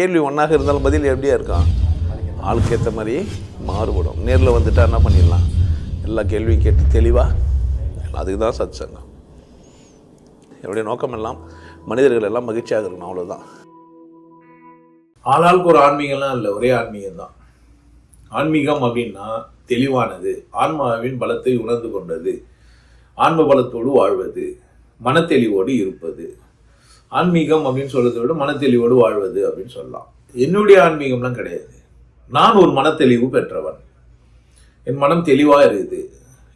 கேள்வி ஒன்றாக இருந்தாலும் பதில் எப்படியா இருக்கான் ஆளுக்கு ஏற்ற மாதிரி மாறுபடும். நேரில் வந்துட்டா என்ன பண்ணிடலாம்? எல்லா கேள்வியும் கேட்டு தெளிவாக அதுக்கு தான் சத் சங்கம் என்னுடைய நோக்கம் எல்லாம் மனிதர்கள் எல்லாம் மகிழ்ச்சியாக இருக்கணும் அவ்வளோதான் ஆளாளுக்கு ஒரு ஆன்மீகம்லாம் இல்லை ஒரே ஆன்மீகம் தான் ஆன்மீகம் அப்படின்னா தெளிவானது ஆன்மாவின் பலத்தை உணர்ந்து கொண்டது ஆன்ம பலத்தோடு வாழ்வது மனத்தெளிவோடு இருப்பது. ஆன்மீகம் அப்படின்னு சொல்றதை விட மனத்தெளிவோடு வாழ்வது அப்படின்னு சொல்லலாம். என்னுடைய ஆன்மீகம்லாம் கிடையாது. நான் ஒரு மனத்தெளிவு பெற்றவன். என் மனம் தெளிவாக இருக்குது.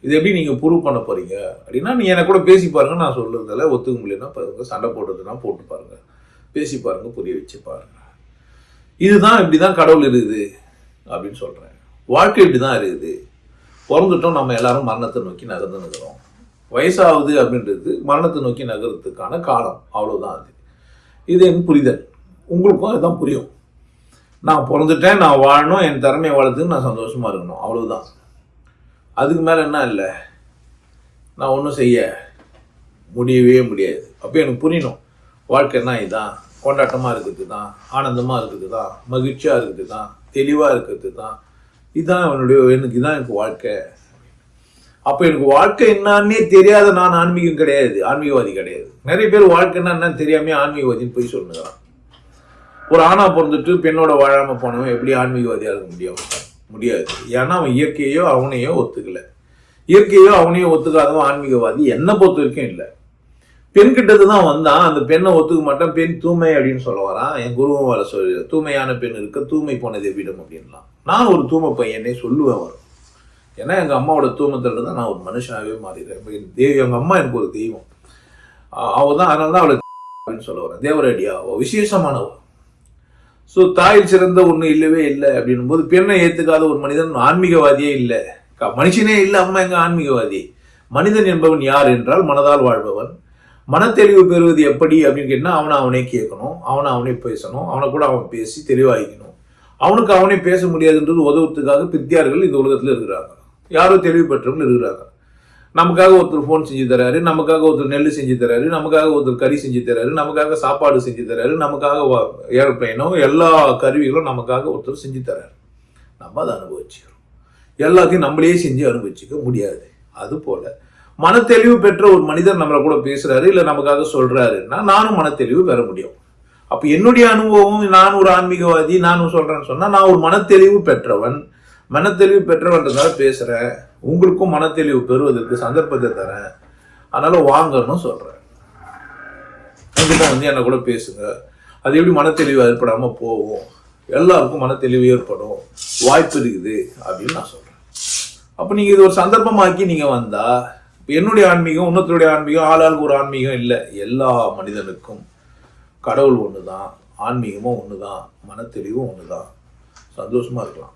இது எப்படி நீங்கள் ப்ரூவ் பண்ண போறீங்க? அப்படின்னா நீ எனக்கு கூட பேசி பாருங்கள் நான் சொல்றதில்ல ஒத்துக்க முடியலன்னா பாருங்க சண்டை போடுறதுனா போட்டு பாருங்கள் பேசி பாருங்கள் புரிய வச்சு பாருங்கள் இதுதான் இப்படி தான் கடவுள் இருக்குது அப்படின்னு சொல்கிறேன் வாழ்க்கை இப்படி தான் இருக்குது. பிறந்துட்டோம் நம்ம எல்லாரும் மரணத்தை நோக்கி நகர்ந்து நிற்கிறோம். வயசாகுது அப்படின்றது மரணத்தை நோக்கி நகரத்துக்கான காலம். அவ்வளோதான் அது. இது என் புரிதல். உங்களுக்கும் அதுதான் புரியும். நான் பிறந்துட்டேன் நான் வாழணும் என் திறமையை வளர்த்துக்கு நான் சந்தோஷமாக இருக்கணும். அவ்வளோதான் அதுக்கு மேலே என்ன இல்லை? நான் ஒன்றும் செய்ய முடியவே முடியாது. அப்போ எனக்கு புரியணும். வாழ்க்கைன்னா இதுதான் கொண்டாட்டமாக இருக்கிறது தான் ஆனந்தமாக இருக்கிறது தான் மகிழ்ச்சியாக இருக்கிறது தான் தெளிவாக இருக்கிறது தான். இதுதான் என்னுடைய எனக்கு இதுதான் எனக்கு வாழ்க்கை. அப்போ எனக்கு வாழ்க்கை என்னன்னே தெரியாத நான் ஆன்மீகம் கிடையாது ஆன்மீகவாதி கிடையாது. நிறைய பேர் வாழ்க்கை என்னன்னு தெரியாமே ஆன்மீகவாதின்னு போய் சொல்லுகிறான். ஒரு ஆணா பிறந்துட்டு பெண்ணோட வாழாம போனவன் எப்படி ஆன்மீகவாதியாக இருக்க முடியும்? முடியாது. ஏன்னா அவன் இயற்கையோ அவனையோ ஒத்துக்கல. இயற்கையோ அவனையோ ஒத்துக்காதவன் ஆன்மீகவாதி. என்னை பொறுத்த வரைக்கும் இல்லை. பெண் கிட்டது தான் வந்தான். அந்த பெண்ணை ஒத்துக்க மாட்டான். பெண் தூய்மை அப்படின்னு சொல்ல வரான். என் குருவும் வர சொல்லி தூய்மையான பெண் இருக்க தூய்மை போனது எவ்விடம் அப்படின்லாம். நான் ஒரு தூய்மை பையனே சொல்லுவேன் வரும் ஏன்னா எங்கள் அம்மாவோட தூமத்தில் தான் நான் ஒரு மனுஷனாகவே மாறிடுறேன். தெய்வம் எங்கள் அம்மா எனக்கு ஒரு தெய்வம். அவள் தான் அதனால தான் அவளை அப்படின்னு சொல்ல வரேன். தேவரடியா அவள் விசேஷமானவ. ஸோ தாயில் சிறந்த ஒன்று இல்லவே இல்லை அப்படின்னும் போது பெண்ணை ஏற்றுக்காத ஒரு மனிதன் ஆன்மீகவாதியே இல்லை. மனுஷனே இல்லை அம்மா எங்க ஆன்மீகவாதி? மனிதன் என்பவன் யார் என்றால் மனதால் வாழ்பவன். மனத்தெளிவு பெறுவது எப்படி அப்படின்னு கேட்டா அவனை அவனே கேட்கணும் அவனை அவனே பேசணும் அவனை கூட அவன் பேசி தெளிவாகிக்கணும். அவனுக்கு அவனே பேச முடியாதுன்றது உதவுறதுக்காக பித்தியார்கள் இந்த உலகத்தில் இருக்கிறாங்க. யாரோ தெளிவு பெற்றவங்க இருக்கிறாங்க. நமக்காக ஒருத்தர் ஃபோன் செஞ்சு தராரு நமக்காக ஒருத்தர் நெல் செஞ்சு தராரு நமக்காக ஒருத்தர் கறி செஞ்சு தராரு நமக்காக சாப்பாடு செஞ்சு தராரு நமக்காக ஏரோப்ளைனோ எல்லா கருவிகளும் நமக்காக ஒருத்தர் செஞ்சு தராரு நம்ம அதை அனுபவிச்சுக்கிறோம். எல்லாத்தையும் நம்மளே செஞ்சு அனுபவிச்சுக்க முடியாது. அது போல மனத்தெளிவு பெற்ற ஒரு மனிதர் நம்மளை கூட பேசுறாரு இல்லை நமக்காக சொல்றாருன்னா நானும் மனத்தெளிவு பெற முடியும். அப்போ என்னுடைய அனுபவம் நான் ஒரு ஆன்மீகவாதி நானும் சொல்றேன்னு சொன்னா நான் ஒரு மனத்தெளிவு பெற்றவன். மனத்தெளிவு பெற்றவன்றதால பேசுகிறேன் உங்களுக்கும் மனத்தெளிவு பெறுவதற்கு சந்தர்ப்பத்தை தரேன். அதனால் வாங்கன்னு சொல்கிறேன் என்கிட்ட வந்து என்னை கூட பேசுங்க. அது எப்படி மனத்தெளிவு ஏற்படாமல் போகும்? எல்லாருக்கும் மனத்தெளிவு ஏற்படும். வாய்ப்பு இருக்குது அப்படின்னு நான் சொல்கிறேன் அப்போ நீங்கள் இது ஒரு சந்தர்ப்பமாக்கி நீங்கள் வந்தால் என்னுடைய ஆன்மீகம் இன்னொருத்தருடைய ஆன்மீகம் ஆளாளுக்கு ஒரு ஆன்மீகம் இல்லை. எல்லா மனிதனுக்கும் கடவுள் ஒன்று தான் ஆன்மீகமும் ஒன்று தான் மனத்தெளிவும் ஒன்று தான் சந்தோஷமாக இருக்கலாம்.